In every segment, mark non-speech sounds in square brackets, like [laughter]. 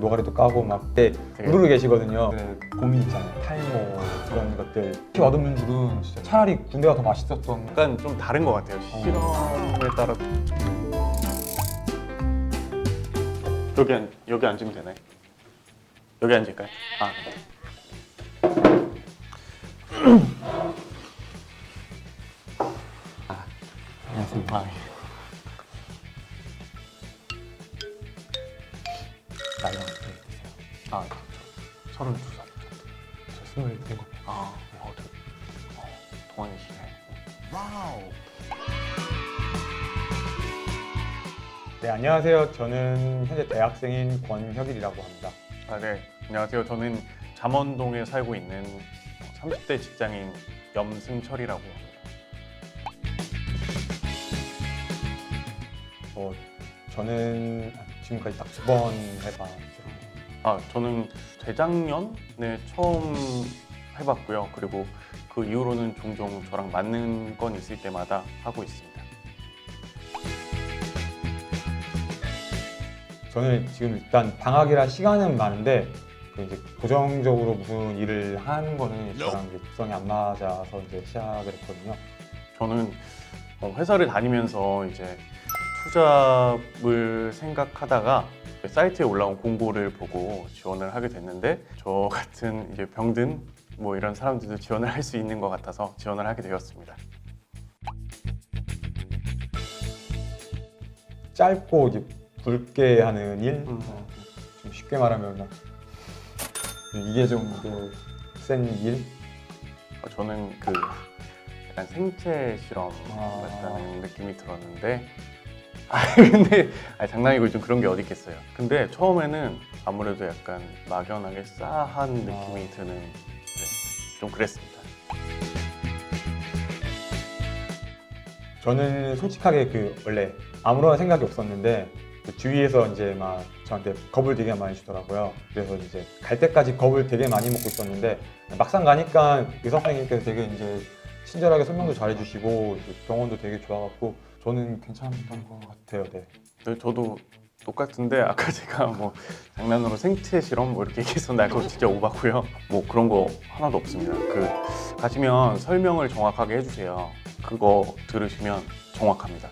노가리도 까고 막 그때 되게- 우르르 계시거든요. 네, 고민 있잖아요. 탈모 그런 것들. 피 얻없는 줄은 진짜 차라리 군대가 더 맛있었던. 약간 좀 다른 것 같아요. 실험에 따라 여기 앉 여기 앉으면 되나요? 여기 앉을까요? 아. 아, 네 안녕하세요. 저는 현재 대학생인 권혁일이라고 합니다. 아, 네. 안녕하세요. 저는 잠원동에 살고 있는 30대 직장인 염승철이라고 합니다. 어, 저는 지금까지 딱 두 번 해봤어요. 아, 저는 재작년에 처음 해봤고요. 그리고 그 이후로는 종종 저랑 맞는 건 있을 때마다 하고 있습니다. 저는 지금 일단 방학이라 시간은 많은데 그 이제 고정적으로 무슨 일을 하는 거는 저랑 이제 특성이 안 맞아서 이제 시작을 했거든요. 저는 어, 회사를 다니면서 이제 투잡을 생각하다가 사이트에 올라온 공고를 보고 지원을 하게 됐는데 저 같은 이제 병든 뭐 이런 사람들도 지원을 할 수 있는 것 같아서 지원을 하게 되었습니다. 짧고 이제 굵게 하는 일, 음. 좀 쉽게 말하면 이게 좀센 일. 어, 저는 그 약간 생체 실험 아. 같다는 느낌이 들었는데 [laughs] 아 근데 아 장난이고 좀 그런 게 어디 있겠어요. 근데 처음에는 아무래도 약간 막연하게 싸한 느낌이 아. 드는 네, 좀 그랬습니다. 저는 솔직하게 그 원래 아무런 생각이 없었는데 그 주위에서 이제 막 저한테 겁을 되게 많이 주더라고요. 그래서 이제 갈 때까지 겁을 되게 많이 먹고 있었는데 막상 가니까 의사 선생님께서 되게 이제 친절하게 설명도 잘해주시고 병원도 되게 좋아갖고 저는 괜찮았던 것 같아요. 네. 저도 똑같은데 아까 제가 뭐 장난으로 생체 실험 뭐 이렇게 얘기했었는데 그거 진짜 오바고요. 뭐 그런 거 하나도 없습니다. 그 가시면 설명을 정확하게 해주세요. 그거 들으시면 정확합니다.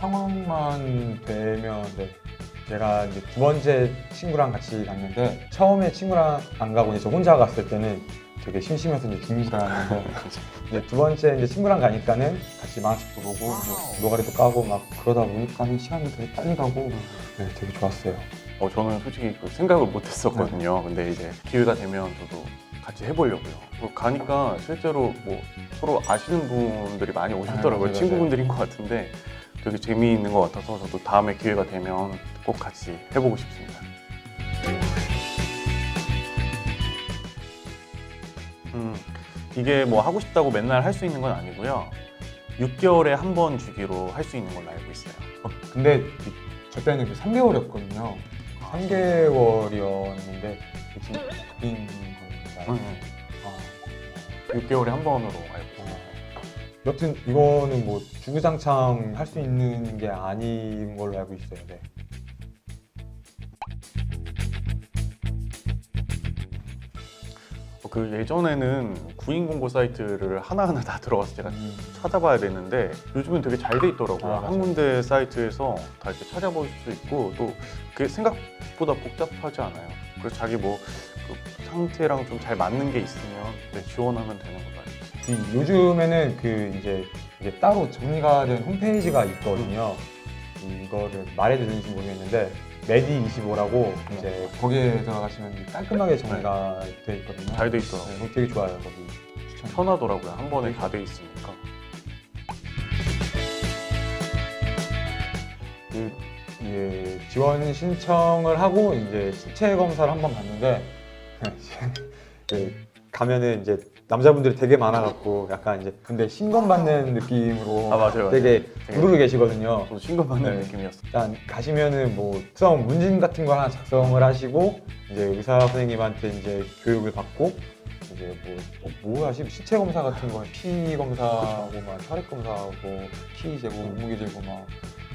상황만 되면 네. 제가 이제 두 번째 친구랑 같이 갔는데 처음에 친구랑 안 가고 이제 저 혼자 갔을 때는 되게 심심해서 이제 죽는 줄 알았는데 이제 두 번째 이제 친구랑 가니까는 같이 만화책도 보고 이제 노가리도 까고 막 그러다 보니까는 시간이 되게 빨리 가고 네, 되게 좋았어요. 어, 저는 솔직히 그 생각을 못 했었거든요. 근데 이제 기회가 되면 저도 같이 해보려고요. 뭐 가니까 실제로 뭐 서로 아시는 분들이 많이 오셨더라고요. 아, 맞아요, 친구분들인 것 같은데 되게 재미있는 것 같아서 저도 다음에 기회가 되면 꼭 같이 해보고 싶습니다. 이게 뭐 하고 싶다고 맨날 할 수 있는 건 아니고요. 6개월에 한 번 주기로 할 수 있는 걸로 알고 있어요. 어, 근데 저 때는 그 3개월이었거든요. 3개월이었는데 지금 바뀐 건가요? 음, 아. 6개월에 한 번으로 알고 있어요. 여튼 이거는 뭐 주구장창 할 수 있는 게 아닌 걸로 알고 있어요. 네. 그 예전에는 구인 공고 사이트를 하나하나 다 들어가서 제가 음. 찾아봐야 되는데 요즘은 되게 잘 돼 있더라고요. 아, 한 맞아요. 군데 사이트에서 다 이렇게 찾아볼 수 있고 또 그게 생각보다 복잡하지 않아요. 그래서 자기 뭐 그 상태랑 좀 잘 맞는 게 있으면 네, 지원하면 되는 있어요. 이 요즘에는 그 이제 이게 따로 정리가 된 홈페이지가 있거든요. 이거를 말해도 되는지 모르겠는데 메디25라고 이제 거기에 들어가시면 깔끔하게 정리가 돼 있거든요. 잘 돼 있더라고요. 네, 그거 되게 좋아요. 거기 추천. 편하더라고요. 한 번에 다 돼 있으니까. 그 예, 지원 신청을 하고 이제 신체 검사를 한 번 봤는데 [laughs] 그 가면은 이제 남자분들이 되게 많아갖고 약간 이제 근데 신검 받는 느낌으로 아, 맞아요, 되게 되게- 부르르 계시거든요. 저도 신고받는 네. 느낌이었어요. 일단 가시면은 뭐 특성 문진 같은 거 하나 작성을 하시고 이제 의사 선생님한테 이제 교육을 받고 이제 뭐, 뭐 하시 신체 검사 같은 거 피 검사하고 막 혈액 검사하고 키 재고 몸무게 재고 막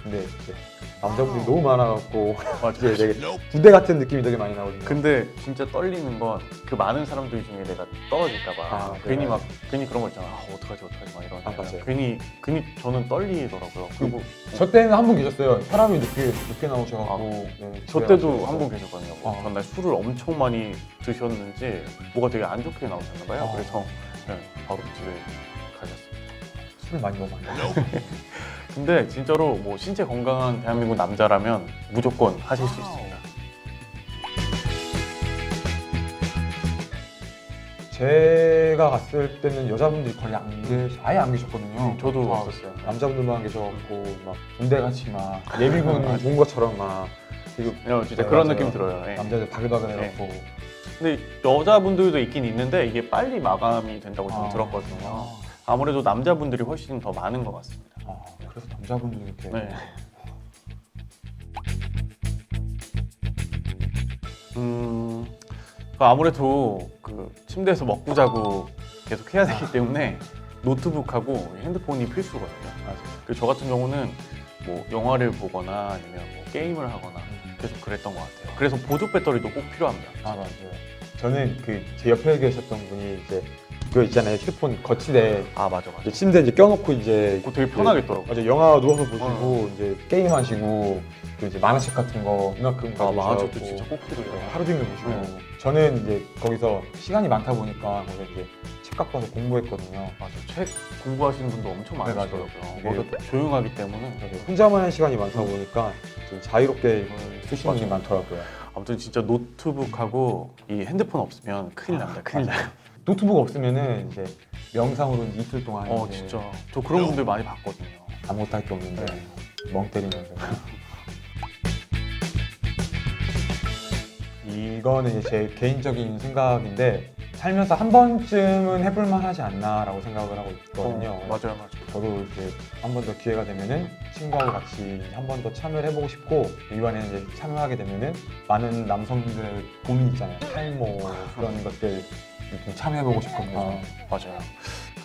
근데 이제 남자분들이 너무 많아갖고 맞아. 이제 되게 부대 같은 느낌이 되게 많이 나거든요. 근데 진짜 떨리는 건 그 많은 사람들 중에 내가 떨어질까봐 아, 괜히? 막 괜히 그런 거 있잖아. 아, 어떡하지 어떡하지 막 이런. 아, 맞아요. 괜히 괜히 저는 떨리더라고요. 그리고 저 때는 한 분 계셨어요. 혈압이 늦게 늦게 나오셔갖고 네, 저 때도. 한분 계셨거든요. 뭐 아. 전날 술을 엄청 많이 드셨는지 뭐가 되게 안 좋게 나오셨나 봐요. 아. 그래서 네, 바로 집에 가셨습니다. 술을 많이 돼요. [laughs] 근데 진짜로 뭐 신체 건강한 대한민국 남자라면 무조건 하실 수 있습니다. 제가 갔을 때는 여자분들이 거의 안 계시, 아예 안 계셨거든요. 저도 아, 없었어요. 남자분들만 계셔갖고 막 군대 같이 막 예비군 [laughs] 온 것처럼 막 되게 어, 진짜 네, 그런 맞아요. 느낌 들어요. 예. 남자들 바글바글 해갖고 근데 여자분들도 있긴 있는데 이게 빨리 마감이 된다고 저는 아. 들었거든요. 아무래도 남자분들이 훨씬 더 많은 것 같습니다. 아, 그래서 남자분들이 이렇게 네. 음, 그 아무래도 그 침대에서 먹고 자고 계속 해야 되기 때문에 노트북하고 핸드폰이 필수거든요. 맞아요. 그저 같은 경우는 뭐 영화를 보거나 아니면 뭐 게임을 하거나 계속 그랬던 것 같아요. 그래서 보조 배터리도 꼭 필요합니다. 아 맞아요. 저는 그 제 옆에 계셨던 분이 이제 그거 있잖아요. 휴대폰 거치대 아 맞아 맞아. 이제 침대 이제 껴놓고 이제 그거 되게 편하겠더라고. 맞아 영화 누워서 보시고 이제 게임 하시고 그 이제 만화책 같은 거 이만큼 아 가지고 만화책도 진짜 꼭 필요해요. 하루 종일 보시고 네. 저는 이제 거기서 시간이 많다 보니까 거기서 이제 책 갖고 와서 공부했거든요. 맞아. 책 공부하시는 분도 엄청 네, 많으시더라고요. 맞아요. 거기가 또 조용하기 때문에. 그래서 혼자만 한 시간이 많다 보니까 좀 자유롭게 쓰시는 분이. 많더라고요. 아무튼 진짜 노트북하고 이 핸드폰 없으면 큰일 납니다. 큰일 나요. 노트북 없으면은 이제 명상으로 이틀 동안 어 이제 진짜 저 그런 분들 많이 봤거든요. 아무것도 할 게 없는데 멍 때리면서 [laughs] 이거는 이제 제 개인적인 생각인데 살면서 한 번쯤은 해볼만 하지 않나라고 생각을 하고 있거든요. 어, 맞아요, 맞아요. 저도 이제 한 번 더 기회가 되면은 친구하고 같이 한 번 더 참여를 해보고 싶고 이번에 이제 참여하게 되면은 많은 남성들의 고민 있잖아요. 탈모 [laughs] 그런 것들 좀 참여해보고 싶거든요. 어, 맞아요.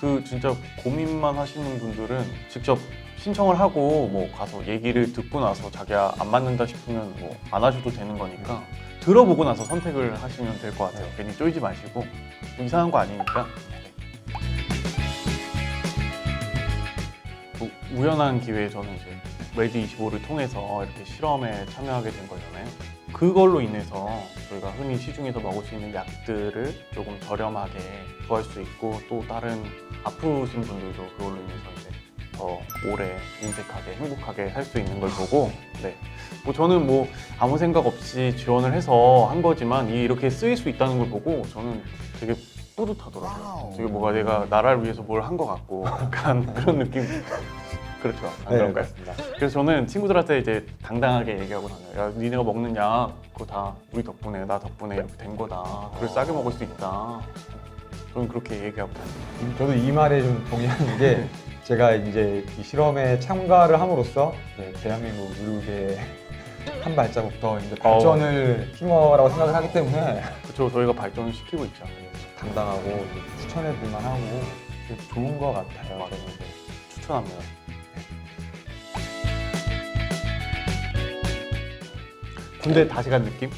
그 진짜 고민만 하시는 분들은 직접 신청을 하고 뭐 가서 얘기를 듣고 나서 자기가 안 맞는다 싶으면 뭐 안 하셔도 되는 거니까 들어보고 나서 선택을 하시면 될 것 같아요. 괜히 쫄지 마시고 뭐 이상한 거 아니니까. 뭐 우연한 기회에 저는 이제 레디 25를 통해서 이렇게 실험에 참여하게 된 거잖아요. 그걸로 인해서 저희가 흔히 시중에서 먹을 수 있는 약들을 조금 저렴하게 구할 수 있고 또 다른 아프신 분들도 그걸로 인해서 이제 더 오래 인색하게 행복하게 살 수 있는 걸 보고 네. 뭐 저는 뭐 아무 생각 없이 지원을 해서 한 거지만 이 이렇게 쓰일 수 있다는 걸 보고 저는 되게 뿌듯하더라고요. 되게 뭐가 내가 나라를 위해서 뭘 한 것 같고 약간 그런 느낌. 그렇죠. 안 그런가요? 그렇습니다. 그래서 저는 친구들한테 이제 당당하게 얘기하고 다녀요. 야, 니네가 먹는 약 그거 다 우리 덕분에 나 덕분에 이렇게 된 거다. 그걸 싸게 먹을 수 있다. 저는 그렇게 얘기하고 다녀요. 저도 이 말에 좀 동의하는 게 제가 이제 이 실험에 참가를 함으로써 [laughs] 이제 대한민국 의료계 한 발자국 더 이제 발전을 한 거라고 생각을 하기 때문에 그렇죠. 저희가 발전을 시키고 있죠. 당당하고 추천해 볼 만하고 좋은 것 같아요. 저는. 추천합니다. 군대 다시 간 느낌?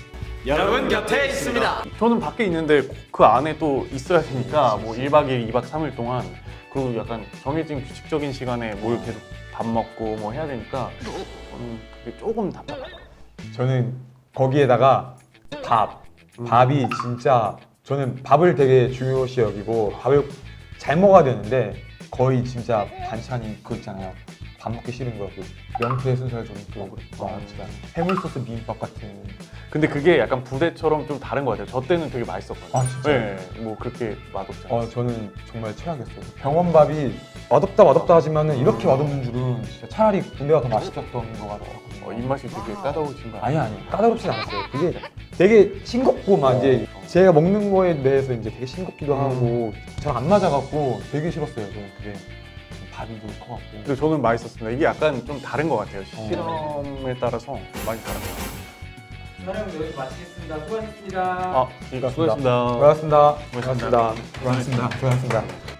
여러분 곁에 있습니다. 저는 밖에 있는데 그 안에 또 있어야 되니까 뭐 1박 2일, 2박 3일 동안 그리고 약간 정해진 규칙적인 시간에 뭘 계속 밥 먹고 뭐 해야 되니까 저는 그게 조금 답답하더라고요. 저는 거기에다가 밥, 밥이 진짜 저는 밥을 되게 중요시 여기고 밥을 잘 먹어야 되는데 거의 진짜 반찬이 그거 있잖아요. 밥 먹기 싫은 거, 그 명태의 순살 좀 또, 와, 진짜 해물 소스 비빔밥 같은. 근데 그게 약간 부대처럼 좀 다른 것 같아요. 저 때는 되게 맛있었거든요. 아, 진짜요? 네, 뭐 그렇게 맛없지 않아요. 어, 저는 정말 최악이었어요. 병원 밥이 맛없다 맛없다 하지만은 이렇게 맛없는 줄은 진짜 차라리 군대가 더 맛있었던 것 같아요. 어, 입맛이 되게 까다로우신 거 아니 아니 까다롭진 않았어요. 그게 되게 싱겁고 막 이제 제가 먹는 거에 대해서 이제 되게 싱겁기도 하고 잘 안 맞아갖고 되게 싫었어요. 저는 그게 좀 밥이 너무 커갖고. 근데 저는 맛있었습니다. 이게 약간 좀 다른 것 같아요. 어. 실험에 따라서 많이 다른 것 같아요. 촬영 여기서 마치겠습니다. 수고하셨습니다. 아, 수고하셨습니다. 수고하셨습니다. 고맙습니다. 고맙습니다. 고맙습니다. 고맙습니다. 고맙습니다.